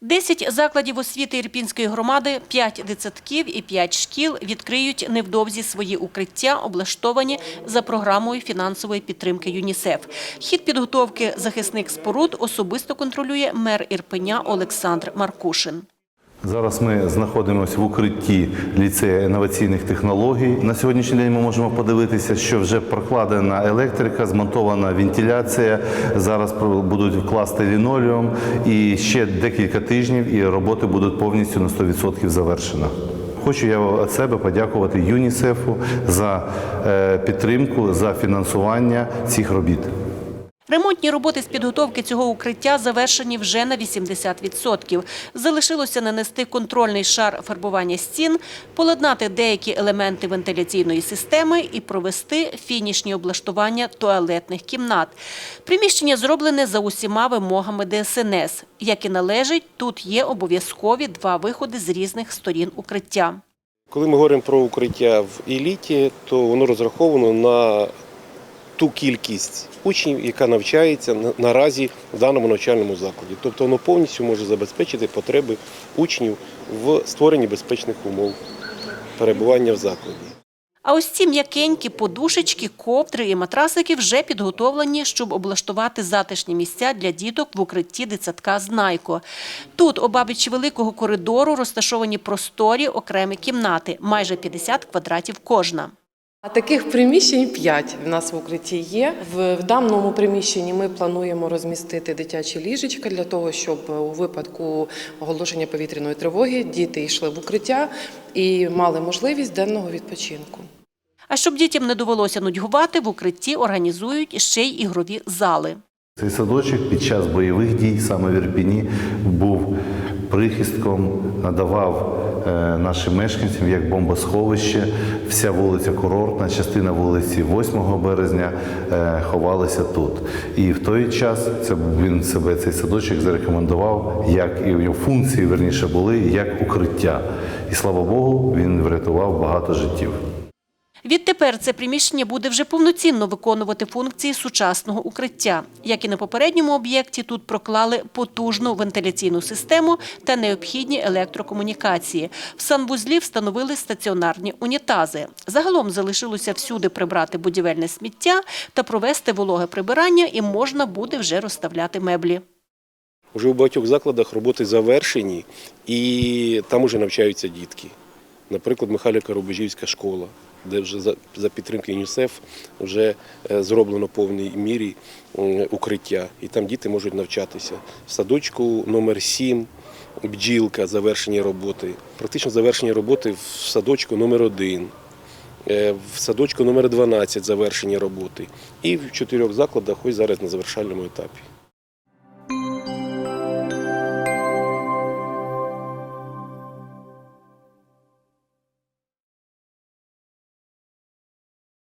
Десять закладів освіти Ірпінської громади, п'ять дитсадків і п'ять шкіл відкриють невдовзі свої укриття, облаштовані за програмою фінансової підтримки ЮНІСЕФ. Хід підготовки захисник споруд особисто контролює мер Ірпеня Олександр Маркушин. Зараз ми знаходимося в укритті ліцею інноваційних технологій. На сьогоднішній день ми можемо подивитися, що вже прокладена електрика, змонтована вентиляція. Зараз будуть вкласти лінолеум і ще декілька тижнів, і роботи будуть повністю на 100% завершені. Хочу я від себе подякувати ЮНІСЕФу за е, підтримку, за фінансування цих робіт. Ремонтні роботи з підготовки цього укриття завершені вже на 80%. Залишилося нанести контрольний шар фарбування стін, поладнати деякі елементи вентиляційної системи і провести фінішні облаштування туалетних кімнат. Приміщення зроблене за усіма вимогами ДСНС. Як і належить, тут є обов'язкові два виходи з різних сторін укриття. Коли ми говоримо про укриття в еліті, то воно розраховано на ту кількість учнів, яка навчається наразі в даному навчальному закладі. Тобто воно повністю може забезпечити потреби учнів в створенні безпечних умов перебування в закладі. А ось ці м'якенькі подушечки, ковдри і матрасики вже підготовлені, щоб облаштувати затишні місця для діток в укритті дитсадка «Знайко». Тут, обабіч великого коридору, розташовані просторі окремі кімнати, майже 50 квадратів кожна. А таких приміщень 5 в нас в укритті є. В, в даному приміщенні ми плануємо розмістити дитячі ліжечка для того, щоб у випадку оголошення повітряної тривоги діти йшли в укриття і мали можливість денного відпочинку. А щоб дітям не довелося нудьгувати, в укритті організують ще й ігрові зали. Цей садочок під час бойових дій саме в Ірпіні був прихистком, надавав е, нашим мешканцям як бомбосховище. Вся вулиця Курортна, частина вулиці 8 березня е, ховалися тут. І в той час це він себе цей садочок зарекомендував, як і його функції верніше були як укриття. І слава Богу, він врятував багато життів. Відтепер це приміщення буде вже повноцінно виконувати функції сучасного укриття. Як і на попередньому об'єкті, тут проклали потужну вентиляційну систему та необхідні електрокомунікації. В санвузлі встановили стаціонарні унітази. Загалом залишилося всюди прибрати будівельне сміття та провести вологе прибирання, і можна буде вже розставляти меблі. Уже у багатьох закладах роботи завершені і там уже навчаються дітки. Наприклад, Михайлівка Рубежівська школа, де вже за, підтримки ЮНІСЕФ вже е, зроблено повній мірі укриття. І там діти можуть навчатися. В садочку номер 7 бджілка завершені роботи. Практично завершені роботи в садочку номер 1 Е, в садочку номер 12 завершені роботи. І в чотирьох закладах ось зараз на завершальному етапі.